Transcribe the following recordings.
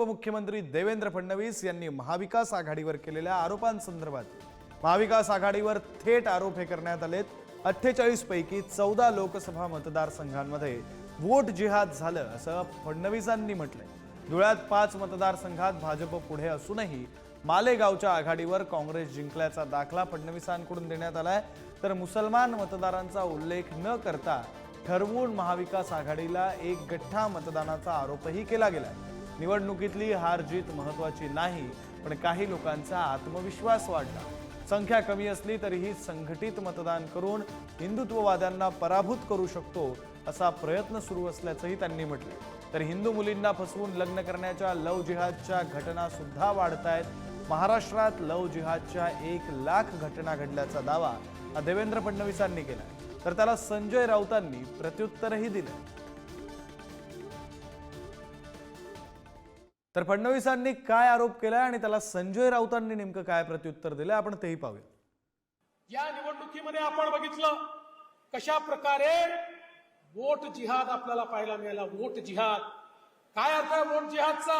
उपमुख्यमंत्री देवेंद्र फडणवीस यांनी महाविकास आघाडीवर केलेल्या आरोपांसंदर्भात महाविकास आघाडीवर थेट आरोप हे करण्यात आलेत. अठ्ठेचाळीस पैकी चौदा लोकसभा मतदारसंघांमध्ये वोट जिहाद झालं असं फडणवीसांनी म्हटलंय. धुळ्यात पाच मतदारसंघात भाजप पुढे असूनही मालेगावच्या आघाडीवर काँग्रेस जिंकल्याचा दाखला फडणवीसांकडून देण्यात आलाय. तर मुसलमान मतदारांचा उल्लेख न करता ठरवून महाविकास आघाडीला एक गठ्ठा मतदानाचा आरोपही केला गेलाय. निवडणुकीतली हार जीत महत्वाची नाही पण काही लोकांचा आत्मविश्वास वाढला. संख्या कमी असली तरीही संघटित मतदान करून हिंदुत्ववाद्यांना पराभूत करू शकतो असा प्रयत्न सुरू असल्याचंही त्यांनी म्हटलं तर हिंदू मुलींना फसवून लग्न करण्याच्या लव जिहादच्या घटना सुद्धा वाढत आहेत महाराष्ट्रात लव जिहादच्या एक लाख घटना घडल्याचा दावा देवेंद्र फडणवीसांनी केला तर त्याला संजय राऊतांनी प्रत्युत्तरही दिलं तर फडणवीसांनी काय आरोप केलाय आणि त्याला संजय राऊतांनी नेमकं काय प्रत्युत्तर दिलंय? आपण तेही पाहूया. या निवडणुकीमध्ये आपण बघितलं कशा प्रकारे वोट जिहाद आपल्याला पाहायला मिळाला. वोट जिहाद. काय अर्थ आहे वोट जिहादचा?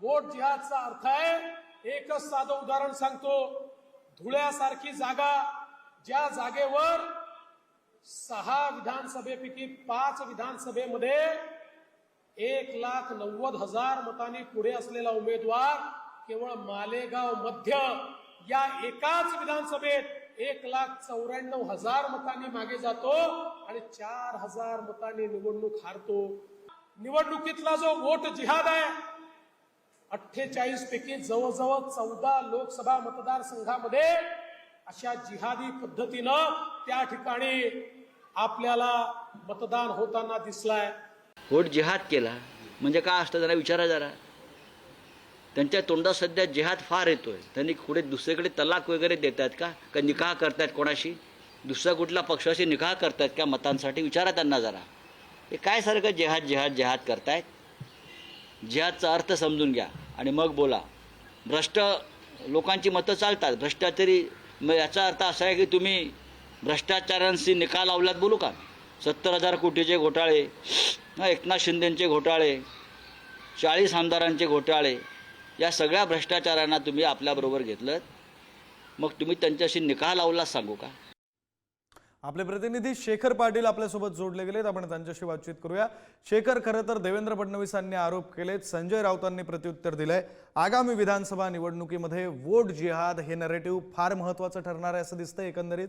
वोट जिहादचा अर्थ आहे एकच साधं उदाहरण सांगतो. धुळ्यासारखी जागा ज्या जागेवर सहा विधानसभेपैकी पाच विधानसभेमध्ये एक लाख नव्वद हजार मतांनी पुढे असलेला उमेदवार केवळ मालेगाव मध्य या एकाच विधानसभेत एक लाख चौऱ्याण्णव हजार मतांनी मागे जातो आणि चार हजार मतांनी निवडणूक हारतो. निवडणुकीतला जो वोट जिहाद आहे अठ्ठेचाळीस पैकी जवळजवळ चौदा लोकसभा मतदारसंघामध्ये अशा जिहादी पद्धतीनं त्या ठिकाणी आपल्याला मतदान होताना दिसलाय. होट जिहाद केला. म्हणजे काय असतं? जरा विचारा जरा. त्यांच्या तोंडात सध्या जिहाद फार येतोय. त्यांनी पुढे दुसरीकडे तलाक वगैरे देत आहेत का? का निकाह करतायत कोणाशी? दुसऱ्या कुठल्या पक्षाशी निकाह करतायत का मतांसाठी? विचारा त्यांना जरा. हे काय सारखं जिहाद जिहाद जिहाद करतायत? जिहादचा अर्थ समजून घ्या. आणि मग बोला. भ्रष्ट लोकांची मतं चालतात. भ्रष्टाचारी मग याचा अर्थ असा आहे की तुम्ही भ्रष्टाचारांशी निकाल लावल्यात बोलू का? सत्तर हजार कोटीचे घोटाळे. एकनाथ शिंदेचे घोटाळे चाळीस आमदारांचे घोटाळे या सगळ्या भ्रष्टाचारांना तुम्ही आपल्याबरोबर घेतलं मग तुम्ही त्यांच्याशी निकाल लावला सांगू का? आपले प्रतिनिधी शेखर पाटील आपल्यासोबत जोडले गेलेत. आपण त्यांच्याशी बातचीत करूया. शेखर खरं तर देवेंद्र फडणवीसांनी आरोप केलेत. संजय राऊतांनी प्रत्युत्तर दिलंय. आगामी विधानसभा निवडणुकीमध्ये वोट जिहाद हे नरेटिव्ह फार महत्वाचं ठरणार आहे असं दिसतंय एकंदरीत.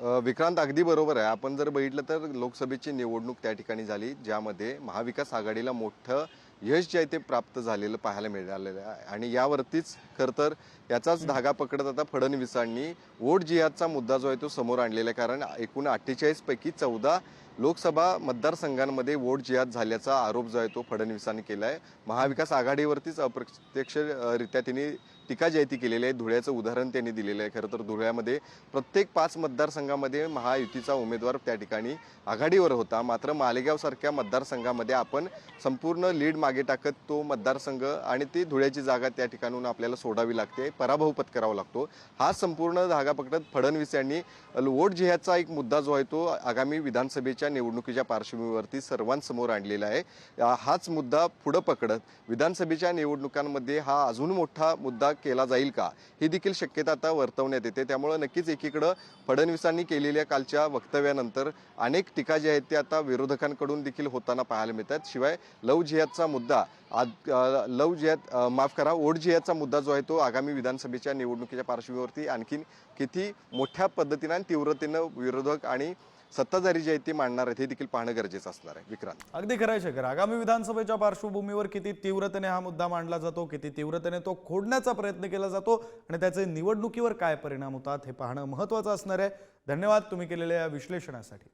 विक्रांत अगदी बरोबर आहे. आपण जर बघितलं तर लोकसभेची निवडणूक त्या ठिकाणी झाली ज्यामध्ये महाविकास आघाडीला मोठं यश जे आहे ते प्राप्त झालेलं पाहायला मिळालेलं आहे. आणि यावरतीच खरं तर याचाच धागा पकडत आता फडणवीसांनी वोट जिहादचा मुद्दा जो आहे तो समोर आणलेला आहे. कारण एकूण अठ्ठेचाळीस पैकी चौदा लोकसभा मतदारसंघांमध्ये वोट जिहाद झाल्याचा आरोप जो आहे तो फडणवीसांनी केला आहे महाविकास आघाडीवरतीच अप्रत्यक्षरित्या त्यांनी टीका जयती केलेली आहे. धुळ्याचं उदाहरण त्यांनी दिलेलं आहे. खरं तर धुळ्यामध्ये प्रत्येक पाच मतदारसंघामध्ये महायुतीचा उमेदवार त्या ठिकाणी आघाडीवर होता. मात्र मालेगावसारख्या मतदारसंघामध्ये आपण संपूर्ण लीड मागे टाकत तो मतदारसंघ आणि ती धुळ्याची जागा त्या ठिकाणून आपल्याला सोडावी लागते. पराभव पत्करावा लागतो. हा संपूर्ण धागा पकडत फडणवीस यांनी वोट जिह्याचा एक मुद्दा जो आहे तो आगामी विधानसभेच्या निवडणुकीच्या पार्श्वभूमीवरती सर्वांसमोर आणलेला आहे. हाच मुद्दा पुढं पकडत विधानसभेच्या निवडणुकांमध्ये हा अजून मोठा मुद्दा केला जाईल का? ही देखील शक्यता आता वर्तवण्यात येते. त्यामुळं नक्कीच एकीकडं फडणवीसांनी केलेल्या कालच्या वक्तव्यानंतर अनेक टीका ज्या आहेत त्या आता विरोधकांकडून देखील होताना पाहायला मिळतात. शिवाय लव जिहादचा मुद्दा आज लव जिहाद माफ करा ओढ जिहादचा मुद्दा जो आहे तो आगामी विधानसभेच्या निवडणुकीच्या पार्श्वभूमीवरती आणखीन किती मोठ्या पद्धतीनं आणि तीव्रतेनं विरोधक आणि सत्ताधारी जे आहेत ते मांडणार आहेत हे देखील पाहणं गरजेचं असणार आहे. विक्रांत. अगदी खरं आहे शेखर. आगामी विधानसभेच्या पार्श्वभूमीवर किती तीव्रतेने हा मुद्दा मांडला जातो किती तीव्रतेने तो खोडण्याचा प्रयत्न केला जातो आणि त्याचे निवडणुकीवर काय परिणाम होतात हे पाहणं महत्वाचं असणार आहे. धन्यवाद तुम्ही केलेल्या या विश्लेषणासाठी.